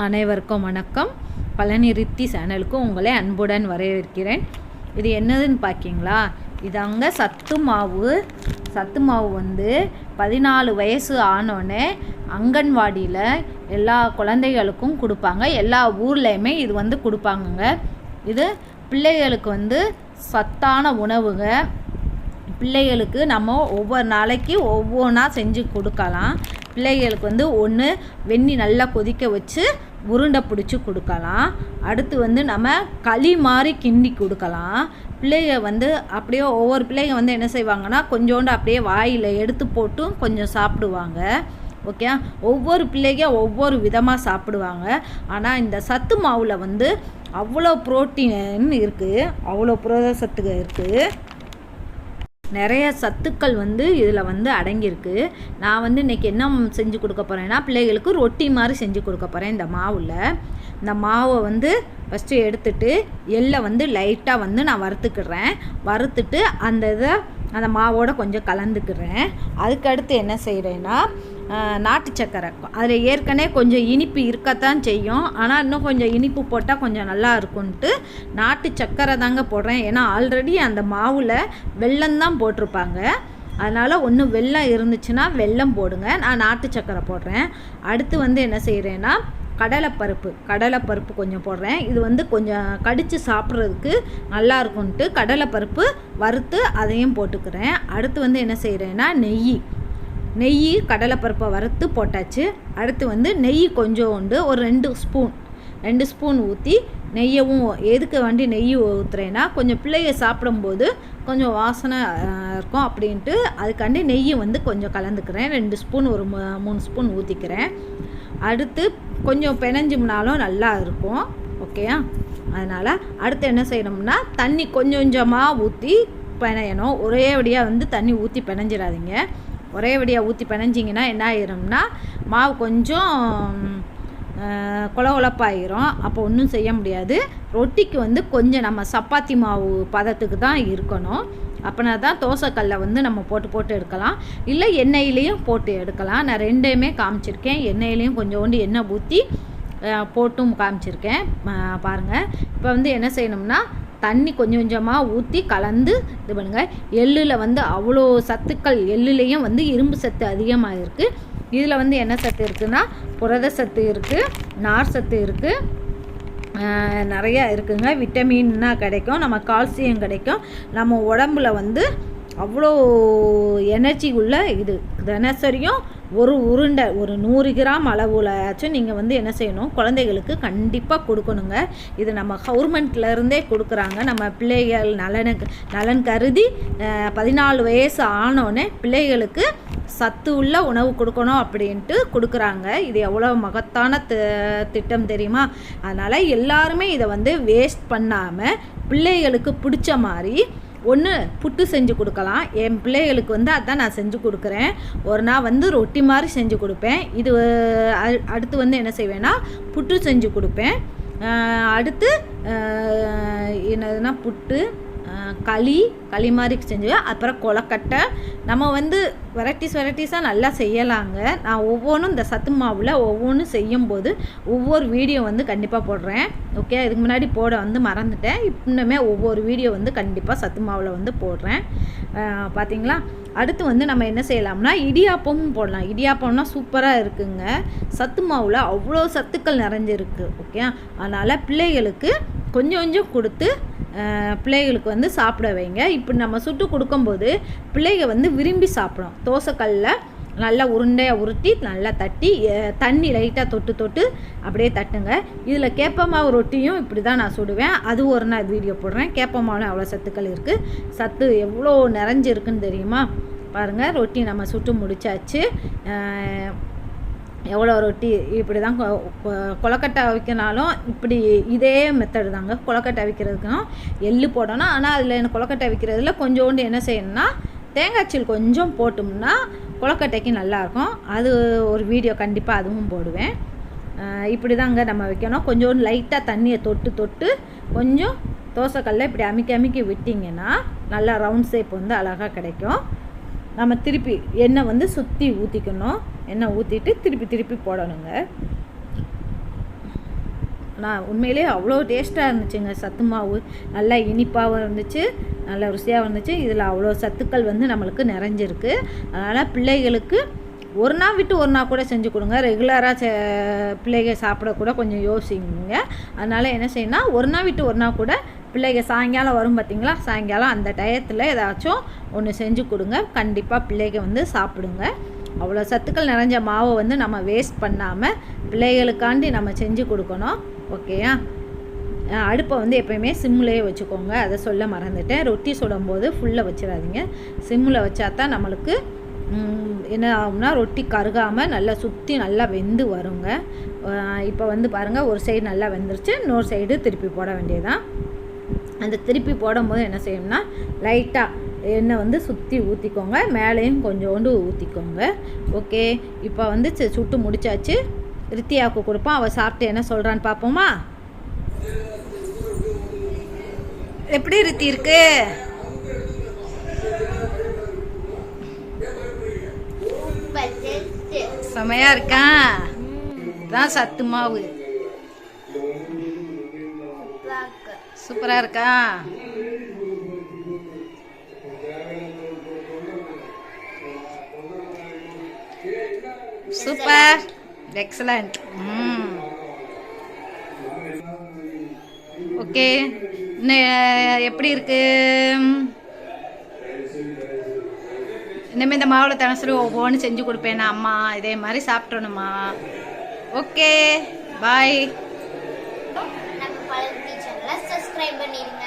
அனைவருக்கும் வணக்கம். பழனி ரித்தி சேனலுக்கு உங்களை அன்புடன் வரவேற்கிறேன். இது என்னதுன்னு பார்க்கிங்களா இதாங்க சத்து மாவு. சத்து மாவு வந்து பதினாலு வயசு ஆனோடனே அங்கன்வாடியில் எல்லா குழந்தைகளுக்கும் கொடுப்பாங்க. எல்லா ஊர்லேயுமே இது வந்து கொடுப்பாங்கங்க. இது பிள்ளைகளுக்கு வந்து சத்தான உணவுங்க. பிள்ளைகளுக்கு நம்ம ஒவ்வொரு நாளைக்கு ஒவ்வொன்றா செஞ்சு கொடுக்கலாம். பிள்ளைகளுக்கு வந்து ஒன்று வெந்நி நல்லா கொதிக்க வச்சு உருண்டை பிடிச்சி கொடுக்கலாம். அடுத்து வந்து நம்ம களி மாதிரி கிண்டி கொடுக்கலாம். பிள்ளைங்க வந்து அப்படியே ஒவ்வொரு பிள்ளைங்க வந்து என்ன செய்வாங்கன்னா கொஞ்சோண்டு அப்படியே வாயில் எடுத்து போட்டும் கொஞ்சம் சாப்பிடுவாங்க. ஓகே ஒவ்வொரு பிள்ளைங்க ஒவ்வொரு விதமாக சாப்பிடுவாங்க. ஆனால் இந்த சத்து மாவில் வந்து அவ்வளோ புரோட்டீன் இருக்குது அவ்வளோ புரத சத்துகள் இருக்குது நிறைய சத்துக்கள் வந்து இதில் வந்து அடங்கியிருக்கு. நான் வந்து இன்றைக்கி என்ன செஞ்சு கொடுக்க போகிறேன்னா பிள்ளைகளுக்கு ரொட்டி மாதிரி செஞ்சு கொடுக்க போகிறேன் இந்த மாவில். இந்த மாவை வந்து ஃபஸ்ட்டு எடுத்துட்டு எள்ளை வந்து லைட்டாக வந்து நான் வறுத்துக்கிடுறேன். வறுத்துட்டு அந்த இதை அந்த மாவோட கொஞ்சம் கலந்துக்கிறேன் அதுக்கடுத்து என்ன செய்கிறேன்னா நாட்டு சக்கரை. அதில் ஏற்கனவே கொஞ்சம் இனிப்பு இருக்கத்தான் செய்யும். ஆனால் இன்னும் கொஞ்சம் இனிப்பு போட்டால் கொஞ்சம் நல்லா இருக்கும்ன்ட்டு நாட்டு சக்கரை தாங்க போடுறேன். ஏன்னா ஆல்ரெடி அந்த மாவில் வெல்லம் தான் போட்டிருப்பாங்க. அதனால் ஒன்று வெள்ளம் இருந்துச்சுன்னா வெல்லம் போடுங்க. நான் நாட்டு சக்கரை போடுறேன். அடுத்து வந்து என்ன செய்கிறேன்னா கடலைப்பருப்பு. கடலைப்பருப்பு கொஞ்சம் போடுறேன். இது வந்து கொஞ்சம் கடித்து சாப்பிட்றதுக்கு நல்லா இருக்கும்ன்ட்டு கடலைப்பருப்பு வறுத்து அதையும் போட்டுக்கிறேன். அடுத்து வந்து என்ன செய்கிறேன்னா நெய். நெய் கடலைப்பருப்பை வறுத்து போட்டாச்சு. அடுத்து வந்து நெய் கொஞ்சோண்டு ஒரு ரெண்டு ஸ்பூன். ரெண்டு ஸ்பூன் ஊற்றி நெய்யவும் எதுக்கு வேண்டி நெய் ஊற்றுறேன்னா கொஞ்சம் பிள்ளைய சாப்பிடும்போது கொஞ்சம் வாசனை இருக்கும் அப்படின்ட்டு அதுக்காண்டி நெய் வந்து கொஞ்சம் கலந்துக்கிறேன். ரெண்டு ஸ்பூன் ஒரு மூணு ஸ்பூன் ஊற்றிக்கிறேன் அடுத்து கொஞ்சம் பிணைஞ்சோம்னாலும் நல்லா இருக்கும். ஓகேயா? அதனால் அடுத்து என்ன செய்யணும்னா தண்ணி கொஞ்சம் கொஞ்சமாக ஊற்றி பிணையணும். ஒரே வழியாக வந்து தண்ணி ஊற்றி பிணைஞ்சிடாதீங்க. ஒரே வடியாக ஊற்றி பிணைஞ்சிங்கன்னா என்ன ஆயிரும்னா மாவு கொஞ்சம் குல கொலப்பாயிரும் அப்போ ஒன்றும் செய்ய முடியாது. ரொட்டிக்கு வந்து கொஞ்சம் நம்ம சப்பாத்தி மாவு பதத்துக்கு தான் இருக்கணும். அப்படின்னா தான் தோசைக்கல்லை வந்து நம்ம போட்டு போட்டு எடுக்கலாம். இல்லை எண்ணெயிலையும் போட்டு எடுக்கலாம். நான் ரெண்டையுமே காமிச்சிருக்கேன். எண்ணெயிலையும் கொஞ்சோண்டு எண்ணெய் ஊற்றி போட்டும் காமிச்சிருக்கேன். பாருங்கள் இப்போ வந்து என்ன செய்யணும்னா தண்ணி கொஞ்சம் கொஞ்சமாக ஊற்றி கலந்து இது பண்ணுங்கள் எள்ளில் வந்து அவ்வளோ சத்துக்கள் எள்ளுலேயும் வந்து இரும்பு சத்து அதிகமாக இருக்குது இதில் வந்து என்ன சத்து இருக்குதுன்னா புரத சத்து இருக்குது நார் சத்து இருக்குது நிறையா இருக்குங்க. விட்டமின்னா கிடைக்கும் நம்ம கால்சியம் கிடைக்கும். நம்ம உடம்புல வந்து அவ்வளோ எனர்ஜி உள்ள இது. தினசரியும் ஒரு உருண்டை ஒரு நூறு கிராம் அளவுலாச்சும் நீங்கள் வந்து என்ன செய்யணும்? குழந்தைகளுக்கு கண்டிப்பாக கொடுக்கணுங்க. இது நம்ம கவர்மெண்ட்லேருந்தே கொடுக்குறாங்க. நம்ம பிள்ளைகள் நலனுக்கு நலன் கருதி பதினாலு வயசு ஆனோடனே பிள்ளைகளுக்கு சத்து உள்ள உணவு கொடுக்கணும் அப்படின்ட்டு கொடுக்குறாங்க. இது எவ்வளோ மகத்தான திட்டம் தெரியுமா? அதனால் எல்லாருமே இதை வந்து வேஸ்ட் பண்ணாமல் பிள்ளைகளுக்கு பிடிச்ச மாதிரி ஒன்று புட்டு செஞ்சு கொடுக்கலாம். என் பிள்ளைகளுக்கு வந்து அதான் நான் செஞ்சு கொடுக்குறேன். ஒரு நாள் வந்து ரொட்டி மாதிரி செஞ்சு கொடுப்பேன். இது அடுத்து வந்து என்ன செய்வேன்னா புட்டு செஞ்சு கொடுப்பேன். அடுத்து என்னதுன்னா புட்டு களி களி மாதிரி செஞ்சு அப்புறம் கொலக்கட்டை நம்ம வந்து வெரைட்டிஸ் வெரைட்டிஸாக நல்லா செய்யலாங்க. நான் ஒவ்வொன்றும் இந்த சத்து மாவில் ஒவ்வொன்றும் செய்யும்போது ஒவ்வொரு வீடியோ வந்து கண்டிப்பாக போடுறேன். ஓகே? இதுக்கு முன்னாடி போட வந்து மறந்துட்டேன். இன்னுமே ஒவ்வொரு வீடியோ வந்து கண்டிப்பாக சத்து மாவில் வந்து போடுறேன். பார்த்தீங்களா அடுத்து வந்து நம்ம என்ன செய்யலாம்னா இடியாப்பமும் போடலாம். இடியாப்பம்னா சூப்பராக இருக்குங்க. சத்து மாவில் அவ்வளோ சத்துக்கள் நிறைஞ்சிருக்கு. ஓகே? அதனால் பிள்ளைகளுக்கு கொஞ்சம் கொஞ்சம் கொடுத்து பிள்ளைகளுக்கு வந்து சாப்பிட வைங்க. இப்போ நம்ம சுட்டு கொடுக்கும்போது பிள்ளைங்க வந்து விரும்பி சாப்பிடும். தோசைக்கல்லில் நல்லா உருண்டையாக உருட்டி நல்லா தட்டி தண்ணி லைட்டாக தொட்டு தொட்டு அப்படியே தட்டுங்க. இதில் கேப்பமாவு ரொட்டியும் இப்படி தான் நான் சுடுவேன். அது ஒரு நாள் வீடியோ போடுறேன். கேப்பமாவில் அவ்வளோ சத்துக்கள் இருக்குது சத்து எவ்வளோ நிறைஞ்சிருக்குன்னு தெரியுமா? பாருங்கள் ரொட்டி நம்ம சுட்டு முடித்தாச்சு எவ்வளோ ரொட்டி இப்படி தான் கொலக்கட்டை அவிக்கினாலும் இப்படி இதே மெத்தடு தாங்க. கொலக்கட்டை அவிக்கிறதுக்கும் எள்ளு போடணும். ஆனால் அதில் எனக்கு கொலக்கட்டை அவிக்கிறதுல கொஞ்சோண்டு என்ன செய்யணும்னா தேங்காய்ச்சல் கொஞ்சம் போட்டோம்னா கொலக்கட்டைக்கு நல்லாயிருக்கும். அது ஒரு வீடியோ கண்டிப்பாக அதுவும் போடுவேன். இப்படி தாங்க நம்ம வைக்கணும் கொஞ்சோண்டு லைட்டாக தண்ணியை தொட்டு தொட்டு கொஞ்சம் தோசைக்கல்ல இப்படி அமுக்கி அமுக்கி விட்டிங்கன்னா நல்லா ரவுண்ட் ஷேப் வந்து அழகாக கிடைக்கும். நம்ம திருப்பி எண்ணெய் வந்து சுற்றி ஊற்றிக்கணும் எண்ணெய் ஊற்றிட்டு திருப்பி திருப்பி போடணுங்க. நான் உண்மையிலே அவ்வளோ டேஸ்ட்டாக இருந்துச்சுங்க. சத்து மாவு நல்லா இனிப்பாகவும் இருந்துச்சு நல்ல ருசியாக இருந்துச்சு. இதில் அவ்வளோ சத்துக்கள் வந்து நம்மளுக்கு நிறைஞ்சிருக்கு. அதனால் பிள்ளைகளுக்கு ஒரு நாள் விட்டு ஒரு நாள் கூட செஞ்சு கொடுங்க. ரெகுலராக செ பிள்ளைங்க சாப்பிடக்கூட கொஞ்சம் யோசிங்க. அதனால் என்ன செய்யணும் ஒரு நாள் விட்டு ஒரு நாள் கூட பிள்ளைங்க சாயங்காலம் வரும் பார்த்தீங்களா சாயங்காலம் அந்த டயத்தில் ஏதாச்சும் ஒன்று செஞ்சு கொடுங்க. கண்டிப்பாக பிள்ளைங்க வந்து சாப்பிடுங்க. அவ்வளோ சத்துக்கள் நிறைஞ்ச மாவை வந்து நம்ம வேஸ்ட் பண்ணாமல் பிள்ளைகளுக்காண்டி நம்ம செஞ்சு கொடுக்கணும். ஓகேயா அடுப்பை வந்து எப்பயுமே சிம்லேயே வச்சுக்கோங்க. அதை சொல்ல மறந்துட்டேன். ரொட்டி சுடும்போது ஃபுல்லாக வச்சிடாதீங்க. சிம்மில் வச்சா தான் நம்மளுக்கு என்ன ஆகும்னா ரொட்டி கருகாமல் நல்லா சுற்றி நல்லா வெந்து வருங்க. இப்போ வந்து பாருங்கள் ஒரு சைடு நல்லா வெந்துருச்சு. இன்னொரு சைடு திருப்பி போட வேண்டியதுதான். அந்த திருப்பி போடும்போது என்ன செய்யணும்னா லைட்டாக எண்ணெய் வந்து சுற்றி ஊற்றிக்கோங்க மேலேயும் கொஞ்சோண்டு ஊற்றிக்கோங்க ஓகே. இப்போ வந்து சுட்டு முடிச்சாச்சு. ரித்தியாவுக்கு கொடுப்போம். அவள் சாப்பிட்டு என்ன சொல்கிறான்னு பார்ப்போமா எப்படி ரித்தி இருக்கு? செமையா இருக்கா? தான் சத்து மாவு. சூப்பரா இருக்கா? சூப்பர் எக்ஸலண்ட் ஓகே இன்னும் எப்படி இருக்கு? இனிமேல் இந்த மாவில் தினசரி ஒவ்வொன்று செஞ்சு கொடுப்பேன் அம்மா. இதே மாதிரி சாப்பிட்றணுமா ஓகே பாய் சப்ஸ்கிரைப் பண்ணிருங்க.